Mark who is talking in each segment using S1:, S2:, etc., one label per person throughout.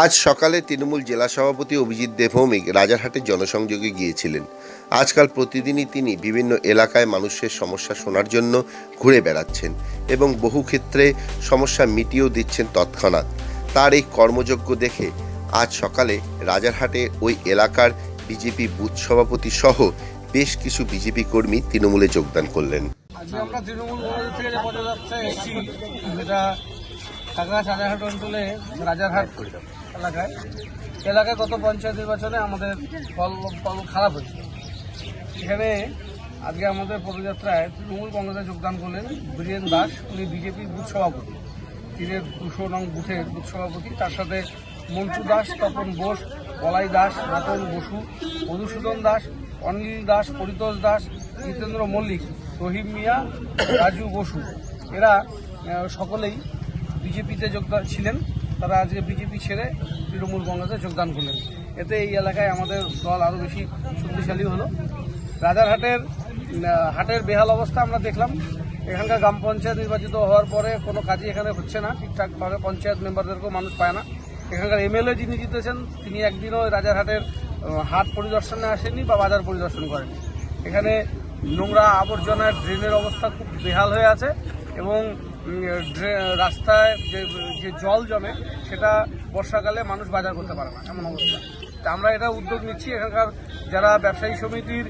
S1: আজ সকালে তৃণমূল জেলা সভাপতি অভিজিৎ দেবভৌমিক রাজারহাটের জনসংযোগে গিয়েছিলেন। আজকাল প্রতিদিনই তিনি বিভিন্ন এলাকায় মানুষের সমস্যা শোনার জন্য ঘুরে বেড়াচ্ছেন এবং বহু ক্ষেত্রে সমস্যা মিটিয়েও দিচ্ছেন তৎক্ষণাৎ। তার এই কর্মযজ্ঞ দেখে আজ সকালে রাজারহাটে ওই এলাকার বিজেপি বুথ সভাপতি সহ বেশ কিছু বিজেপি কর্মী তৃণমূলে যোগদান করলেন।
S2: রাজারহাট রাজারহাট এলাকায়। এলাকায় গত পঞ্চায়েত নির্বাচনে আমাদের ফল ফল খারাপ হয়েছে এখানে আজকে আমাদের পদযাত্রায় তৃণমূল কংগ্রেসে যোগদান করলেন বীরেন দাস। উনি বিজেপির বুথ সভাপতি। তিনি দুশো নং বুথের বুথ সভাপতি। তার সাথে মন্টু দাস, তপন বোস, বলাই দাস রতন বসু, মধুসূদন দাস, অনিল দাস, পরিতোষ দাস, জিতেন্দ্র মল্লিক, রহিম মিয়া, রাজু বসু। এরা সকলেই বিজেপিতে যোগদান ছিলেন। তারা আজকে বিজেপি ছেড়ে তৃণমূল কংগ্রেসে যোগদান করলেন। এতে এই এলাকায় আমাদের দল আরও বেশি শক্তিশালী হলো। রাজারহাটের হাটের বেহাল অবস্থা আমরা দেখলাম। এখানকার গ্রাম পঞ্চায়েত নির্বাচিত হওয়ার পরে কোনো কাজই এখানে হচ্ছে না। ঠিকঠাকভাবে পঞ্চায়েত মেম্বারদেরকেও মানুষ পায় না। এখানকার এমএলএ যিনি জিতেছেন, তিনি একদিনও রাজারহাটের হাট পরিদর্শনে আসেননি বা বাজার পরিদর্শন করেননি এখানে নোংরা আবর্জনার ড্রেনের অবস্থা খুব বেহাল হয়ে আছে এবং রাস্তায় যে যে জল জমে, সেটা বর্ষাকালে মানুষ বাজার করতে পারে না, এমন অবস্থা। তা আমরা এটা উদ্যোগ নিচ্ছি, এখানকার যারা ব্যবসায়ী সমিতির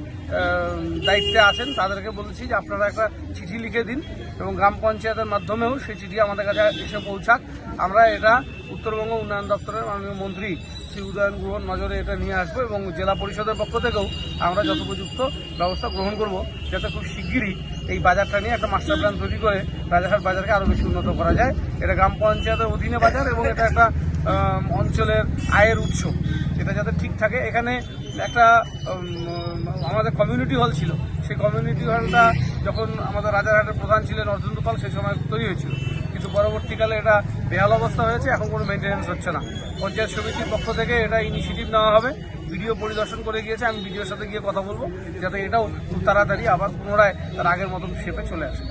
S2: দায়িত্বে আছেন, তাদেরকে বলেছি যে আপনারা একটা চিঠি লিখে দিন এবং গ্রাম পঞ্চায়েতের মাধ্যমেও সেই চিঠি আমাদের কাছে এসে পৌঁছাক। আমরা এটা উত্তরবঙ্গ উন্নয়ন দপ্তরের মাননীয় মন্ত্রী শ্রী উদয়ন গ্রহণ নজরে এটা নিয়ে আসব এবং জেলা পরিষদের পক্ষ থেকেও আমরা যথোপযুক্ত ব্যবস্থা গ্রহণ করব যাতে খুব শিগগিরই এই বাজারটা নিয়ে একটা মাস্টার প্ল্যান তৈরি করে রাজারহাট বাজারকে আরও বেশি উন্নত করা যায়। এটা গ্রাম পঞ্চায়েতের অধীনে বাজার এবং এটা একটা অঞ্চলের আয়ের উৎস। এটা যাতে ঠিক থাকে। এখানে একটা আমাদের কমিউনিটি হল ছিল। সেই কমিউনিটি হলটা যখন আমাদের রাজারহাটের প্রধান ছিলেন অর্জুন পাল সেই সময় তৈরি হয়েছিল। কিন্তু পরবর্তীকালে এটা বেহাল অবস্থা হয়েছে, এখন কোনো মেনটেনেন্স হচ্ছে না। পঞ্চায়েত সমিতির পক্ষ থেকে এটা ইনিশিয়েটিভ নেওয়া হবে। ভিডিও পরিদর্শন করে গিয়েছে, আমি ভিডিওর সাথে গিয়ে কথা বলব, যাতে এটাও খুব তাড়াতাড়ি আবার পুনরায় তার আগের মতন শেপে চলে আসে।